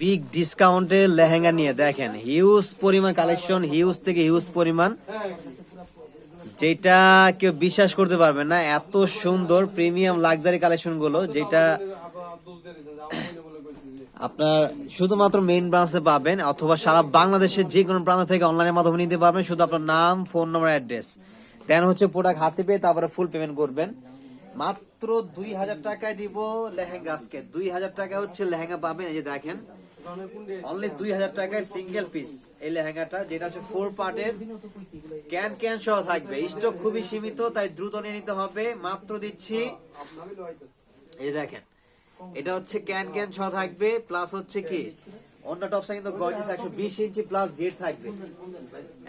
Big ডিসকাউন্টে লেহেঙ্গা নিয়ে, দেখেন হিউজ পরিমাণ কালেকশন হিউজ থেকে হিউজ পরিমাণ। যেটা কেউ বিশ্বাস করতে পারবে না, এত সুন্দর প্রিমিয়াম লাক্সারি কালেকশনগুলো, যেটা আপনার শুধুমাত্র মেইন ব্রাঞ্চে পাবেন, অথবা সারা বাংলাদেশের যে কোনো প্রান্ত থেকে অনলাইনের মাধ্যমে নিতে পারবেন, শুধু আপনার নাম ফোন নম্বর অ্যাড্রেস দেন হচ্ছে প্রোডাক্ট হাতে পেয়ে তারপরে ফুল পেমেন্ট করবেন। মাত্র দুই হাজার টাকায় দিব লেহেঙ্গা আজকে। দুই হাজার টাকা হচ্ছে লেহেঙ্গা পাবেন, এই যে দেখেন। অনলি দুই হাজার টাকায় সিঙ্গেল পিস এই লেহেঙ্গাটা, যেটা হচ্ছে ফোর পার্টের ক্যান ক্যান সহ থাকবে। স্টক খুবই সীমিত, তাই দ্রুত নিয়ে নিতে হবে। মাত্র দিচ্ছি। এই দেখেন। এটা হচ্ছে ক্যান ক্যান সহ থাকবে। প্লাস হচ্ছে কি? অন্য টপসটা কিন্তু গর্জিয়াস একশো বিশ ইঞ্চি প্লাস গেট থাকবে।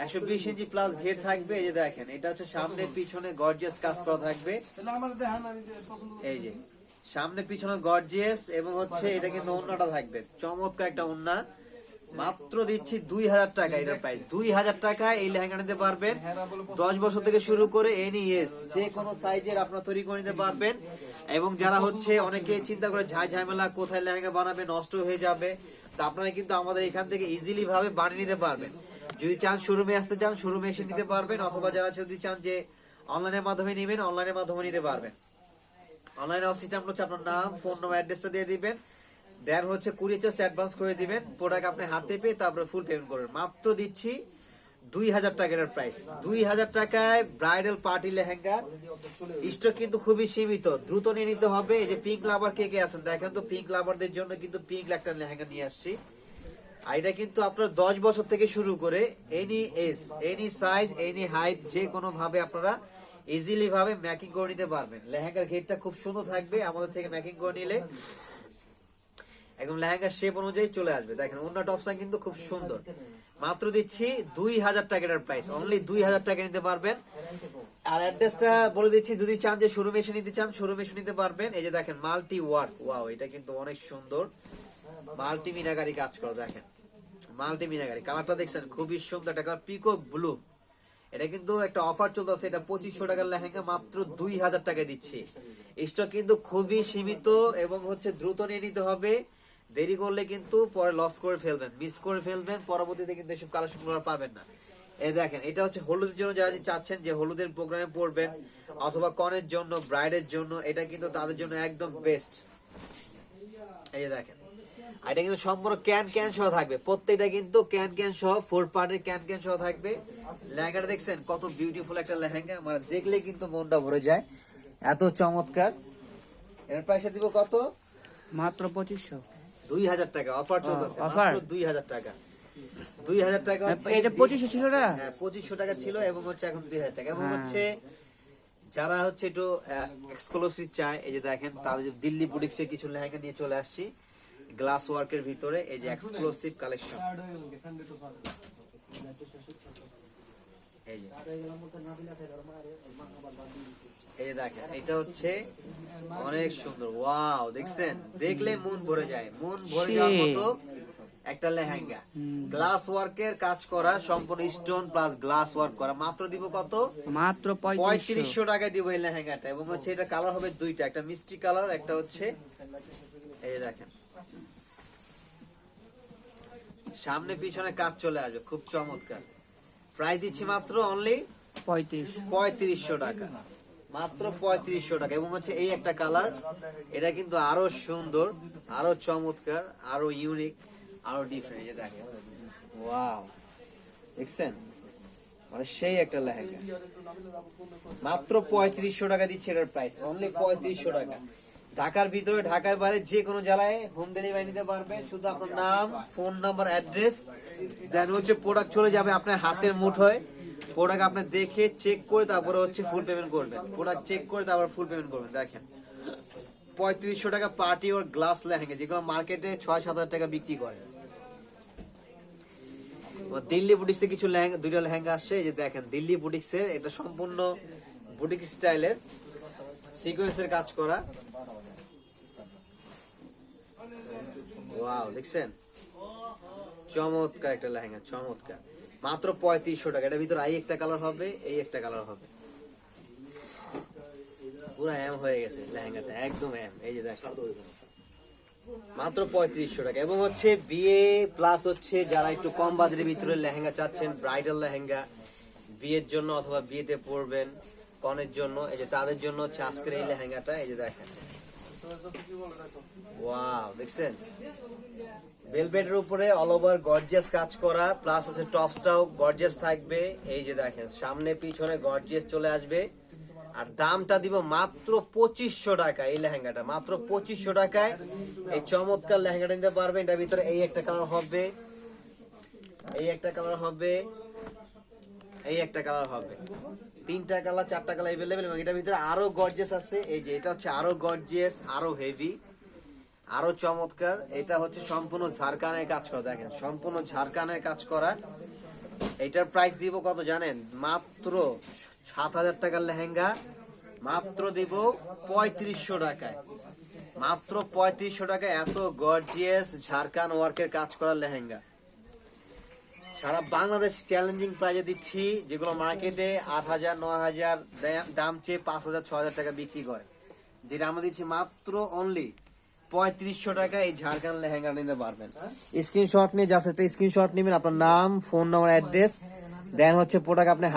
একশো বিশ ইঞ্চি প্লাস গেট থাকবে। এই যে দেখেন, এটা হচ্ছে সামনে পিছনে গর্জিয়াস কাজ করা থাকবে। এই যে। সামনে পিছনে গর্জিয়াস এবং হচ্ছে এটা কিন্তু অন্যটা থাকবে। চমৎকার একটা ওন্না। মাত্র দিচ্ছি দুই হাজার টাকা এটা প্রাইস দুই হাজার টাকা এই লেহেঙ্গা নিতে পারবেন। দশ বছর থেকে শুরু করে এনি এস যে কোনো সাইজের আপনারা তৈরি করে নিতে পারবেন। এবং যারা হচ্ছে অনেকে চিন্তা করে ঝাই ঝামেলা কোথায় লেহেঙ্গা বানাবে নষ্ট হয়ে যাবে তা আপনারা কিন্তু আমাদের এখান থেকে ইজিলি ভাবে বানিয়ে নিতে পারবেন। যদি চান শোরুমে আসতে চান শোরুমে এসে নিতে পারবেন। অথবা যারা যদি চান যে অনলাইনের মাধ্যমে নেবেন অনলাইনের মাধ্যমে নিতে পারবেন। অনলাইনে সিস্টেম হচ্ছে আপনার নাম ফোন নম্বর অ্যাড্রেসটা দিয়ে দিবেন। দেন হচ্ছে কুড়ি জাস্ট অ্যাডভান্স করে দিবেন। প্রোডাক্ট আপনি হাতে পেয়ে তারপরে ফুল পেমেন্ট করবেন। মাত্র দিচ্ছি দুই হাজার টাকার প্রাইস দুই হাজার টাকায় ব্রাইডাল পার্টি লেহেঙ্গা। স্টক কিন্তু খুবই সীমিত। দ্রুত নিয়ে নিতে হবে। এই যে পিঙ্ক লাভার কে কে আছেন, দেখেন তো পিঙ্ক লাভারদের জন্য কিন্তু পিঙ্ক একটা লেহেঙ্গা নিয়ে আসছি। আর এটা কিন্তু আপনার দশ বছর থেকে শুরু করে any S any size any height যে কোনো ভাবে আপনারা ইজিলি ভাবে ম্যাকিং করে নিতে পারবেন। লেহেঙ্গার ঘেরটা খুব সুন্দর থাকবে, আমাদের থেকে ম্যাকিং করে নিলে একদম লেহেঙ্গার শেপ অনুযায়ী চলে আসবে। দেখেন অন্য টপসটা কিন্তু খুব সুন্দর। মাত্র দিচ্ছি দুই হাজার টাকার প্রাইস অনলি দুই হাজার টাকা নিতে পারবেন। আর অ্যাড্রেসটা বলে দিচ্ছি, যদি চান যে শোরুমে এসে নিতে চান শোরুমে এসে নিতে পারবেন। এই যে দেখেন মাল্টি ওয়ার্ক ওয়াও এটা কিন্তু অনেক সুন্দর। মাল্টি মিনাকারি কাজ করো, দেখেন। মাল্টি মিনাকারি কালারটা দেখছেন, খুবই সুন্দর। একটা কালার পিকক ব্লু এটা কিন্তু একটা অফার চলতেছে, এটা পঁচিশশো টাকার লেহেঙ্গা মাত্র দুই হাজার টাকায় দিচ্ছি। স্টক কিন্তু খুবই সীমিত এবং হচ্ছে দ্রুত নিয়ে নিতে হবে। দেরি করলে কিন্তু পরে লস করে ফেলবেন মিস করে ফেলবেন, পরবর্তীতে কিন্তু এসব কালেকশনগুলো আর পাবেন না। এই দেখেন, এটা হচ্ছে হলুদের জন্য যারা চাচ্ছেন যে হলুদের প্রোগ্রামে পড়বেন অথবা কনের জন্য ব্রাইডের জন্য, এটা কিন্তু তাদের জন্য একদম বেস্ট এই দেখেন। আর এটা কিন্তু সম্পূর্ণ ক্যান ক্যান সহ থাকবে। প্রত্যেকটা কিন্তু ক্যান ক্যান সহ ফোর পার্টের ক্যান ক্যান সহ থাকবে। লেহেঙ্গাটা দেখছেন কত বিউটিফুল একটা লেহেঙ্গা। মানে দেখলে কিন্তু মনটা ভরে যায়। এত চমৎকার। এর পয়সা দিব কত? মাত্র পঁচিশশো। দুই হাজার টাকা। অফার চলতেছে offer? মাত্র দুই হাজার টাকা। দুই হাজার টাকা এটা পঁচিশশো ছিল না? হ্যাঁ পঁচিশশো টাকা ছিল এবং হচ্ছে এখন দুই হাজার টাকা। এবং হ্যাঁ। হচ্ছে যারা হচ্ছে একটু এক্সক্লুসিভ চায় এই যে দেখেন তাদের দিল্লি বুটিক্সে কিছু লেহেঙ্গা নিয়ে চলে আসছি। গ্লাস ওয়ার্কের ভিতরে এই যে এক্সক্লুসিভ কালেকশন এই যে। দেখেন এটা হচ্ছে অনেক সুন্দর। ওয়াও দেখছেন? দেখলে মন ভরে যায়। মন ভরে যাওয়ার মতো একটা লেহেঙ্গা। গ্লাস ওয়ার্কের কাজ করা সম্পূর্ণ স্টোন প্লাস গ্লাস ওয়ার্ক করা। মাত্র দিব কত? মাত্র পঁয়ত্রিশশো। পঁয়ত্রিশশো টাকায় দিব এই লেহেঙ্গাটা। এবং হচ্ছে এটা কালার হবে দুইটা। একটা মিষ্টি কালার একটা হচ্ছে এই দেখেন। সামনে পিছনে কাজ চলে আসবে খুব চমৎকার। প্রাইস দিচ্ছি মাত্র অনলি পঁয়ত্রিশ। পঁয়ত্রিশশো টাকা। মাত্র পঁয়ত্রিশশো টাকা। এবং হচ্ছে এই একটা কালার এটা কিন্তু আরও সুন্দর আরও চমৎকার আরও ইউনিক আরও ডিফারেন্ট যে দেখেন। ওয়াও দেখছেন? মানে সেই একটা লেহেঙ্গা। মাত্র পঁয়ত্রিশশো টাকা দিচ্ছে এটার প্রাইস অনলি পঁয়ত্রিশশো টাকা। ঢাকার ভিতরে, ঢাকার বাইরে যে কোনো জেলায় হোম ডেলিভারি নিতে পারবেন। শুধু আপনার নাম ফোন নাম্বার অ্যাড্রেস দেন হচ্ছে প্রোডাক্ট চলে যাবে আপনার হাতের মুঠোয়। প্রোডাক্ট আপনি দেখে চেক করে তারপরে হচ্ছে ফুল পেমেন্ট করবেন। প্রোডাক্ট চেক করে তারপর ফুল পেমেন্ট করবেন, দেখেন। পঁয়ত্রিশশো টাকা পার্টি ওর গ্লাস লেহেঙ্গা যেগুলো মার্কেটে ছয় সাত হাজার টাকা বিক্রি করে। দিল্লি বুটিক্সে কিছু লেহেঙ্গা, দুইটা লেহেঙ্গা আসছে, এই যে দেখেন, দিল্লি বুটিক্সের এটা সম্পূর্ণ বুটিক স্টাইলের সিকোয়েন্সের কাজ করা। ওয়াও দেখছেন? চমৎকার একটা লেহেঙ্গা, চমৎকার। মাত্র পঁয়ত্রিশশো টাকা। এটার ভিতরে একটা কালার হবে, এই একটা কালার হবে। পুরো এম হয়ে গেছে লেহেঙ্গাটা, একদম এম এই যে মাত্র পঁয়ত্রিশশো টাকা। এবং হচ্ছে বিয়ে প্লাস হচ্ছে যারা একটু কম বাজারের ভিতরে লেহেঙ্গা চাচ্ছেন ব্রাইডাল লেহেঙ্গা, বিয়ের জন্য অথবা বিয়েতে পরবেন, কনের জন্য, এই যে তাদের জন্য হচ্ছে আজকের এই লেহেঙ্গাটা, এই যে দেখেন। ওয়াও দেখছেন? ভেলভেটের উপরে অল ওভার গর্জিয়াস কাজ করা প্লাস টপসটাও গর্জিয়াস থাকবে। এই যে দেখেন, সামনে পিছনে গর্জিয়াস চলে আসবে। আর দামটা দিব মাত্র পঁচিশশো টাকা, এই লেহেঙ্গাটা। মাত্র পঁচিশশো টাকায়। এই চমৎকার লেহেঙ্গাটা নিতে পারবেন। এটার ভিতরে এই একটা কালার হবে। এই একটা কালার হবে। এই একটা কালার হবে। তিনটা কালার, চারটা কালার এভেলেবেল এবং এটার ভিতরে আরও গর্জিয়াস আছে। এই যে, এটা হচ্ছে আরও গর্জিয়াস আরও হেভি আরও চমৎকার। এটা হচ্ছে সম্পূর্ণ ঝাড়খানের কাজ করা, দেখেন, সম্পূর্ণ ঝাড়খানের কাজ করা। এটার প্রাইস দিব কত জানেন? মাত্র সাত হাজার টাকার লেহেঙ্গা, মাত্র দিব পঁয়ত্রিশশো টাকায়। মাত্র পঁয়ত্রিশশো টাকায় এত গর্জিয়াস ঝাড়খান ওয়ার্কের কাজ করা লেহেঙ্গা। সারা বাংলাদেশ চ্যালেঞ্জিং প্রাইজে দিচ্ছি, যেগুলো মার্কেটে আট হাজার নয় হাজার দাম চেয়ে পাঁচ হাজার, ছ হাজার টাকা বিক্রি করে। যেটা আমরা দিচ্ছি মাত্র অনলি পঁয়ত্রিশশো টাকা, এই ঝাড়খান্ড লেহেঙ্গা নিতে পারবেন। স্ক্রিনশট নিয়ে জাস্ট একটা স্ক্রিনশট নেবেন, আপনার নাম ফোন নাম্বার অ্যাড্রেস দেন হচ্ছে প্রোডাক্ট আপনি